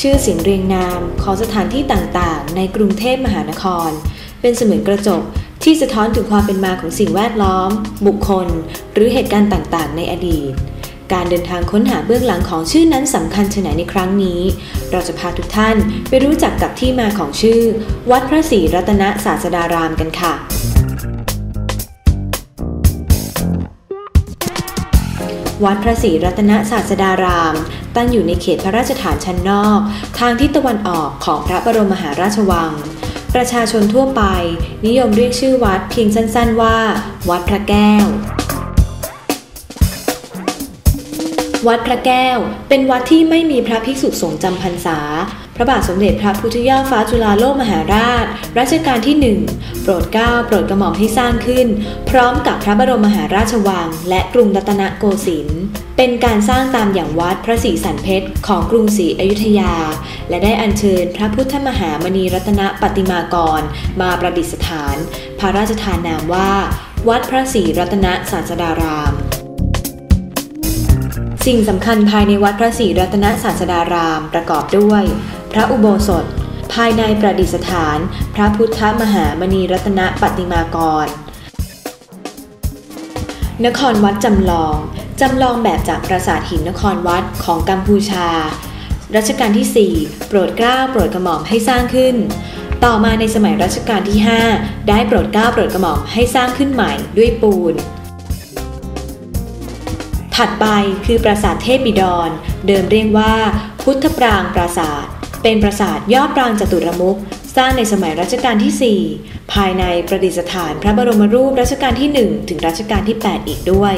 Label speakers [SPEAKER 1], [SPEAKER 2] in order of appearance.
[SPEAKER 1] ชื่อเสียงเรียงนามของสถานที่ต่างๆ ในกรุงเทพมหานคร เป็นเสมือนกระจกที่สะท้อนถึงความเป็นมาของสิ่งแวดล้อม บุคคล หรือเหตุการณ์ต่างๆ ในอดีต การเดินทางค้นหาเบื้องหลังของชื่อนั้นสำคัญชไหนในครั้งนี้ เราจะพาทุกท่านไปรู้จักกับที่มาของชื่อ วัดพระศรีรัตนศาสดารามกันค่ะวัดพระศรีรัตนศาสดาราม ตั้งอยู่ในเขตพระราชฐานชั้นนอก ทางทิศตะวันออกของพระบรมมหาราชวัง ประชาชนทั่วไป นิยมเรียกชื่อวัดเพียงสั้นๆว่า วัดพระแก้ว วัดพระแก้ว เป็นวัดที่ไม่มีพระภิกษุสงฆ์จำพรรษา พระบาทสมเด็จพระพุทธยอดฟ้าจุฬาโลกมหาราช รัชกาลที่1โปรดเกล้าโปรดกระหม่อมให้สร้างขึ้น พร้อมกับพระบรมมหาราชวัง และกรุงรัตนโกสินทร์เป็นการสร้างตามอย่างวัดพระศรีสันเพชรของกรุงศรีอยุธยา และได้อัญเชิญพระพุทธมหามณีรัตนปฏิมากร มาประดิษฐาน พระราชทานนามว่า วัดพระศรีรัตนศาสดาราม สิ่งสำคัญภายในวัดพระศรีรัตนศาสดารามประกอบด้วย พระอุโบสถ ภายในประดิษฐาน พระพุทธมหามณีรัตนปฏิมากร นครวัดจำลอง จำลองแบบจากปราสาทหินนครวัดของกัมพูชา รัชกาลที่ 4 โปรดเกล้าโปรดกระหม่อมให้สร้างขึ้นต่อมาในสมัยรัชกาลที่ 5 ได้โปรดเกล้าโปรดกระหม่อมให้สร้างขึ้นใหม่ด้วยปูน ถัดไปคือปราสาทเทพบิดร เดิมเรียกว่า พุทธปรางปราสาท เป็นปราสาทยอดปรางจตุรมุขสร้างในสมัยรัชกาลที่ 4 ภายในประดิษฐานพระบรมรูปรัชกาลที่ 1 ถึงรัชกาลที่ 8 อีกด้วย